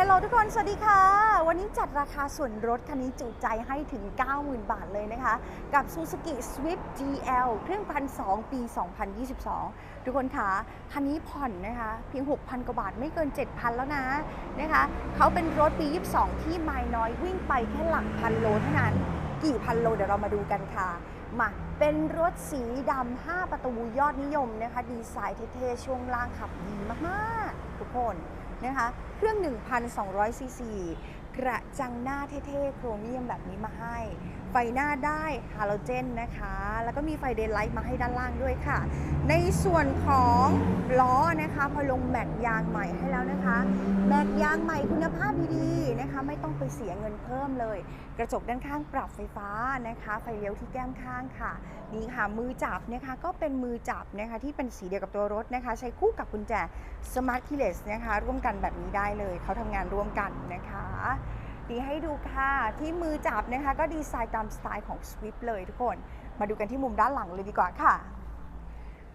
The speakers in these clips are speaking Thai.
ฮลโหลทุกคน สวัสดีค่ะ วันนี้จัดราคาส่วนลดคันนี้จุใจให้ถึง 90,000 บาทเลยนะคะ กับ Suzuki Swift GL เครื่องพันสปี 2022 ทุกคนคะคันนี้ผ่อนนะคะ เพียง 6,000 กว่าบาทไม่เกิน 7,000 แล้วนะนะคะเขาเป็นรถปี 22 ที่ไมล์น้อยวิ่งไปแค่หลักพันโลเท่านั้น กี่พันโลเดี๋ยวเรามาดูกันค่ะมาเป็นรถสีดำ 5 ประตูยอดนิยมนะคะ ดีไซน์เท่ๆช่วงล่างขับดีมากๆ ทุกคน นะคะ เครื่อง 1,200 ซีซี กระจังหน้าเท่ๆ โครเมียมแบบนี้มาให้ ไฟหน้าได้ฮาโลเจนนะคะ แล้วก็มีไฟเดย์ไลท์มาให้ด้านล่างด้วยค่ะ ในส่วนของล้อนะคะ พอลงแม็กยางใหม่ให้แล้วนะคะ แม็กยางใหม่คุณภาพดีๆนะคะ ไม่ต้องไปเสียเงินเพิ่มเลย กระจกด้านข้างปรับไฟฟ้านะคะ ไฟเลี้ยวที่แก้มข้างค่ะนี่ค่ะมือจับนะคะก็เป็นมือจับนะคะที่เป็นสีเดียวกับตัวรถนะคะ ใช้คู่กับกุญแจ Smart Keyless นะคะ ร่วมกันแบบนี้ได้เลย เขาทำงานร่วมกันนะคะดีให้ดูค่ะ ที่มือจับนะคะ ก็ดีไซน์ตามสไตล์ของ Swift เลยทุกคน มาดูกันที่มุมด้านหลังเลยดีกว่าค่ะ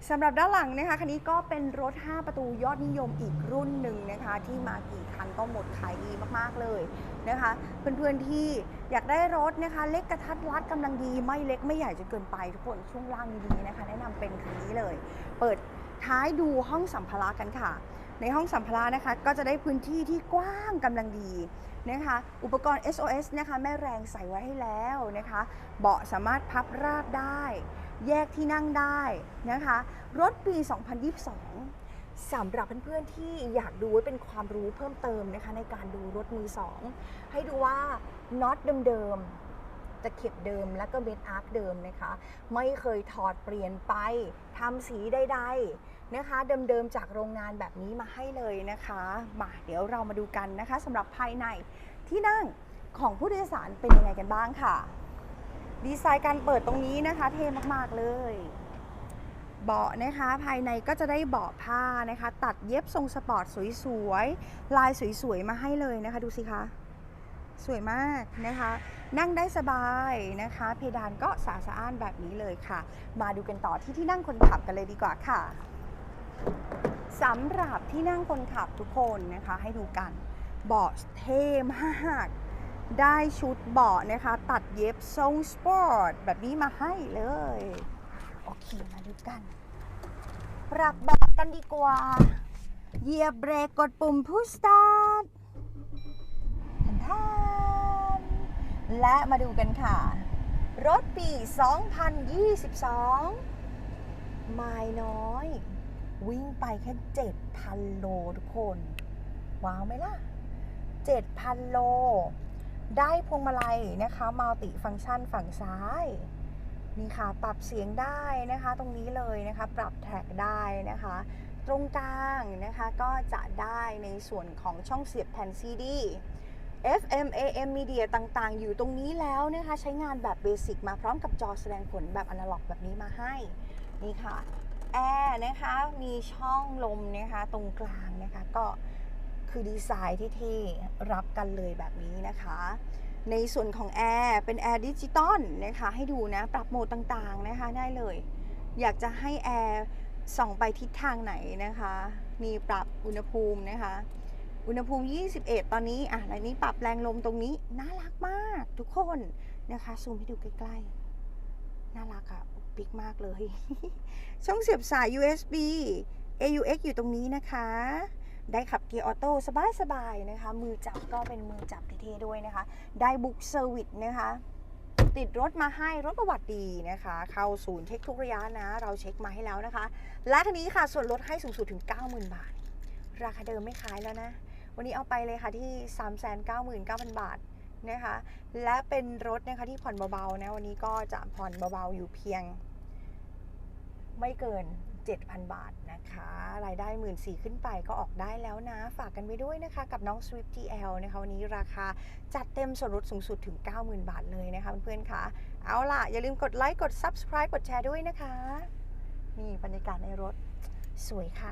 สำหรับด้านหลังนะคะคันนี้ก็เป็นรถ 5 ประตูยอดนิยมอีกรุ่นหนึ่งนะคะ ที่มากี่คันก็หมดขายดีมากๆเลยนะคะ เพื่อนๆที่อยากได้รถนะคะ เล็กกระทัดรัดกำลังดีไม่เล็กไม่ใหญ่จนเกินไปทุกคนช่วงล่างดีๆนะคะ แนะนำเป็นคันนี้เลย เปิดท้ายดูห้องสัมภาระกันค่ะ ในห้องสัมภาระนะคะก็จะได้พื้นที่ที่กว้างกำลังดีนะคะอุปกรณ์ SOS นะคะแม่แรงใส่ไว้ให้แล้วนะคะ เบาะสามารถพับราบได้ แยกที่นั่งได้นะคะ รถปี 2022 สำหรับเพื่อนๆที่อยากดูไว้เป็นความรู้เพิ่มเติมนะคะ ในการดูรถมือสองให้ดูว่าน็อตเดิมๆตะเข็บเดิมและก็เบนอาร์คเดิมนะคะ ไม่เคยถอดเปลี่ยนไปทำสีใดๆนะคะ เดิมๆจากโรงงานแบบนี้มาให้เลยนะคะมาเดี๋ยวเรามาดูกันนะคะสำหรับภายในที่นั่งของผู้โดยสารเป็นยังไงกันบ้างค่ะ ดีไซน์การเปิดตรงนี้นะคะเท่มากๆเลย เบาะนะคะภายในก็จะได้เบาะผ้านะคะ ตัดเย็บทรงสปอร์ตสวยๆ ลายสวยๆ มาให้เลยนะคะ ดูสิคะสวยมากนะคะ นั่งได้สบายนะคะ เพดานก็สาสะอ้านแบบนี้เลยค่ะ มาดูกันต่อที่ที่นั่งคนขับกันเลยดีกว่าค่ะสำหรับที่นั่งคนขับทุกคนนะคะ ให้ดูกันเบาะเท่มาก ได้ชุดเบาะนะคะ ตัดเย็บทรงสปอร์ตแบบนี้มาให้เลย โอเค มาดูกัน ปรับเบาะกันดีกว่าเหยียบเบรกกดปุ่มพุชสตาร์ททันทันและมาดูกันค่ะ รถปี 2022 ไม่น้อย วิ่งไปแค่7,000 โลทุกคน ว้าวไหมล่ะ 7,000 โล ได้พวงมาลัยนะคะมัลติฟัง c t ชันฝั่งซ้ายนี่ค่ะ ปรับเสียงได้นะคะ ตรงนี้เลยนะคะ ปรับแท็กได้นะคะ ตรงกลางนะคะก็จะได้ในส่วนของช่องเสียบแผ่นซีดี FM AM Media ต่างๆ อยู่ตรงนี้แล้วนะคะ ใช้งานแบบเบสิกมาพร้อมกับจอแสดงผลแบบอนาล็อกแบบนี้มาให้ นี่ค่ะ แอร์นะคะ มีช่องลมนะคะ ตรงกลางนะคะ ก็ คือดีไซน์ที่ที่รับกันเลยแบบนี้นะคะ ในส่วนของแอร์เป็นแอร์ดิจิตอลนะคะ ให้ดูนะ ปรับโหมดต่างๆนะคะได้เลย อยากจะให้แอร์ส่องไปทิศทางไหนนะคะ มีปรับอุณหภูมินะคะ อุณหภูมิ 21 ตอนนี้ อะแล้วนี้ปรับแรงลมตรงนี้ น่ารักมากทุกคนนะคะ ซูมให้ดูใกล้ๆ น่ารักอะปิ๊กมากเลย ช่องเสียบสาย USB AUX อยู่ตรงนี้นะคะ ได้ขับเกียร์ออโต้สบายๆนะคะ มือจับก็เป็นมือจับเท่ๆด้วยนะคะ ได้บุ๊กเซอร์วิสนะคะติดรถมาให้รถประวัติดีนะคะ เข้าศูนย์เช็คทุกระยะนะ เราเช็คมาให้แล้วนะคะ และทีนี้ค่ะส่วนลดให้สูงสุดถึง 90,000 บาท ราคาเดิมไม่ขายแล้วนะ วันนี้เอาไปเลยค่ะที่ 399,000 บาทนะคะ และเป็นรถนะคะที่ผ่อนเบาๆนะ วันนี้ก็จะผ่อนเบาๆอยู่เพียง ไม่เกิน 7,000 บาทนะคะ รายได้หมื่นสขึ้นไปก็ออกได้แล้วนะ ฝากกันไว้ด้วยนะคะกับน้อง Swift TL นะคะ วันนี้ราคาจัดเต็มส่วนลดสูงสุดถึง 90,000 บาทเลยนะคะเพื่อนๆค่ะ เอาล่ะ อย่าลืมกดไลค์กด Subscribe กดแชร์ด้วยนะคะ นี่บรรยากาศในรถสวยค่ะ